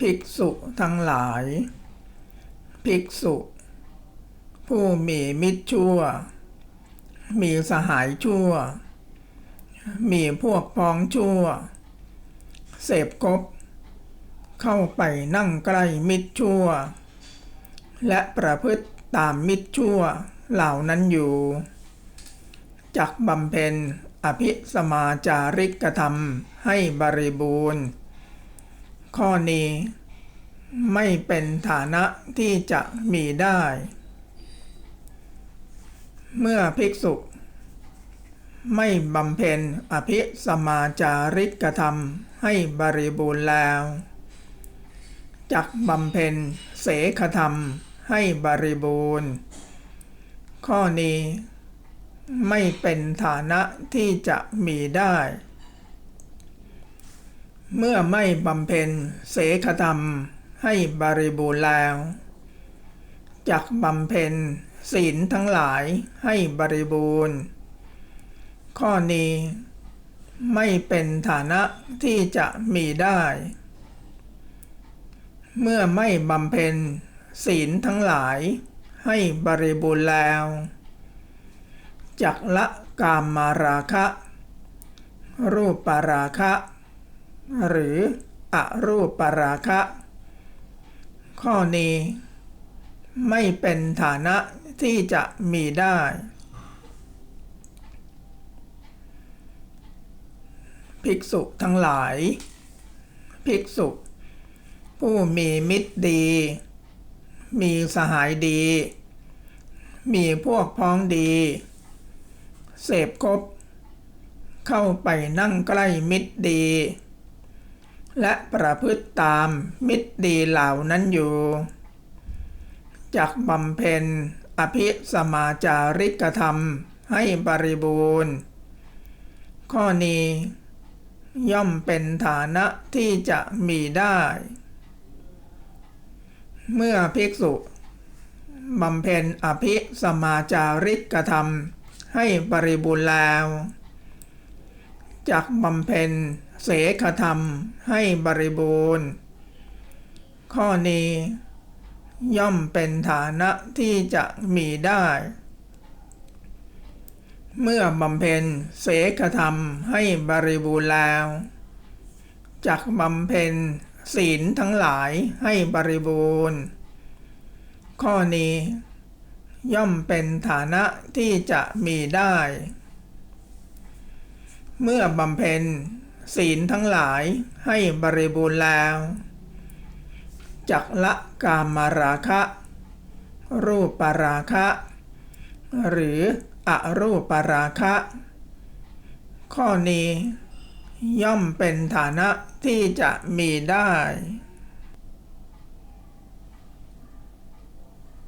ภิกษุทั้งหลาย ภิกษุ ผู้มีมิตรชั่ว มีสหายชั่ว มีพวกพ้องชั่ว เสพกบ เข้าไปนั่งใกล้มิตรชั่ว และประพฤติตามมิตรชั่วเหล่านั้นอยู่ จักบำเพ็ญอภิสมาจาริกธรรมให้บริบูรณ์ ข้อนี้ ไม่เป็นฐานะที่จะมีได้ เมื่อภิกษุ ไม่บำเพ็ญอภิสมาจาริกธรรมให้บริบูรณ์แล้วจักบำเพ็ญเสขธรรมให้บริบูรณ์ ข้อนี้ไม่เป็นฐานะที่จะมีได้ เมื่อไม่บำเพ็ญเสขธรรมให้บริบูรณ์แล้วจักบำเพ็ญศีลทั้งหลายให้บริบูรณ์ ข้อนี้ไม่เป็นฐานะที่จะมีได้ เมื่อไม่บำเพ็ญศีลทั้งหลายให้บริบูรณ์แล้วจักละกามมาราคะ รูปปาราคะ หรืออรูปปาราคะ ข้อนี้ ไม่เป็นฐานะที่จะมีได้ ภิกษุทั้งหลาย ภิกษุ ผู้มีมิตรดี มีสหายดี มีพวกพ้องดี เสพคบ เข้าไปนั่งใกล้มิตรดี และประพฤติตามมิตรดีเหล่านั้นอยู่ จากบำเพ็ญอภิสมาจาริกธรรมให้บริบูรณ์ ข้อนี้ ย่อมเป็นฐานะที่จะมีได้ เมื่อภิกษุบำเพ็ญอภิสมาจาริกธรรมให้บริบูรณ์แล้ว จากบำเพ็ญเสขธรรมให้บริบูรณ์ ข้อนี้ย่อมเป็นฐานะที่จะมีได้ เมื่อบำเพ็ญเสขธรรมให้บริบูรณ์แล้วจากบำเพ็ญศีลทั้งหลายให้บริบูรณ์ ข้อนี้ย่อมเป็นฐานะที่จะมีได้ เมื่อบำเพ็ญศีลทั้งหลายให้บริบูรณ์แล้ว จักละกามาราคะ รูปปาราคะ หรืออรูปปาราคะ ข้อนี้ย่อมเป็นฐานะที่จะมีได้